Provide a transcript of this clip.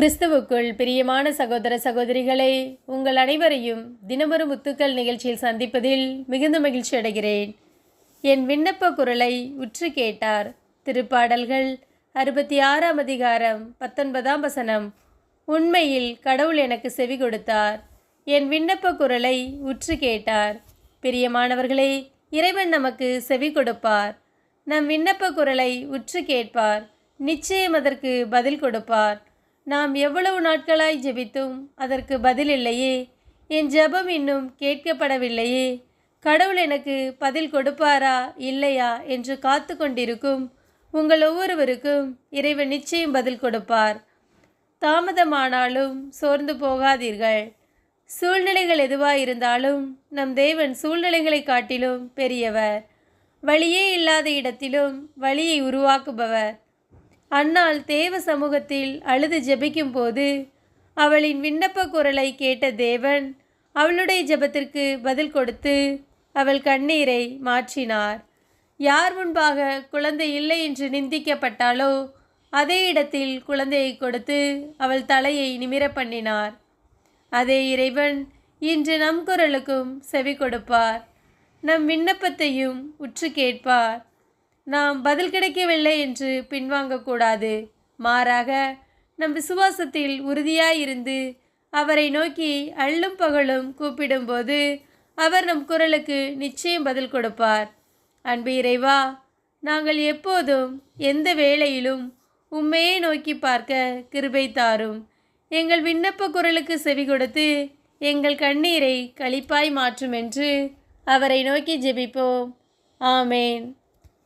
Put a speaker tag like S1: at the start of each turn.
S1: கிறிஸ்துவுக்குள் பிரியமான சகோதர சகோதரிகளை உங்கள் அனைவரையும் தினமொரு முத்துக்கள் நிகழ்ச்சியில் சந்திப்பதில் மிகுந்த மகிழ்ச்சி அடைகிறேன். என் விண்ணப்ப குரலை உற்று கேட்டார் திருப்பாடல்கள் அறுபத்தி ஆறாம் அதிகாரம் பத்தொன்பதாம் வசனம். உண்மையில் கடவுள் எனக்கு செவி கொடுத்தார். என் விண்ணப்ப குரலை உற்று கேட்டார். பிரியமானவர்களே இறைவன் நமக்கு செவி கொடுப்பார். நம் விண்ணப்ப குரலை உற்று கேட்பார். நிச்சயம் அதற்கு பதில் கொடுப்பார். நாம் எவ்வளவு நாட்களாய் ஜெபித்தும்? அதற்கு பதில் இல்லையே. என் ஜெபம் இன்னும் கேட்கப்படவில்லையே. கடவுள் எனக்கு பதில் கொடுப்பாரா? இல்லையா? என்று காத்து கொண்டிருக்கும் உங்கள் ஒவ்வொருவருக்கும் இறைவன் நிச்சயம் பதில் கொடுப்பார். தாமதமானாலும் சோர்ந்து போகாதீர்கள். சூழ்நிலைகள் எதுவாக இருந்தாலும் நம் தேவன் சூழ்நிலைகளை காட்டிலும் பெரியவர். வழியே இல்லாத இடத்திலும் வழியை உருவாக்குபவர். அன்னாள் தேவ சமூகத்தில் அழுது ஜெபிக்கும்போது அவளின் விண்ணப்ப குரலை கேட்ட தேவன் அவளுடைய ஜெபத்திற்கு பதில் கொடுத்து அவள் கண்ணீரை மாற்றினார். யார் முன்பாக குழந்தை இல்லை என்று நிந்திக்கப்பட்டாலோ அதே இடத்தில் குழந்தையை கொடுத்து அவள் தலையை நிமிர பண்ணினார். அதே இறைவன் இன்று நம் குரலுக்கும் செவி கொடுப்பார். நம் விண்ணப்பத்தையும் உற்று கேட்பார். நாம் பதில் கிடைக்கவில்லை என்று பின்வாங்கக்கூடாது. மாறாக நம் விசுவாசத்தில் உறுதியாயிருந்து அவரை நோக்கி அள்ளும் பகலும் கூப்பிடும்போது அவர் நம் குரலுக்கு நிச்சயம் பதில் கொடுப்பார். அன்பு இறைவா நாங்கள் எப்போதும் எந்த வேளையிலும் உண்மையை நோக்கி பார்க்க கிருபை தாரும். எங்கள் விண்ணப்ப குரலுக்கு செவி கொடுத்து எங்கள் கண்ணீரை களிப்பாய் மாற்றும் என்று அவரை நோக்கி ஜெபிப்போம். ஆமேன்.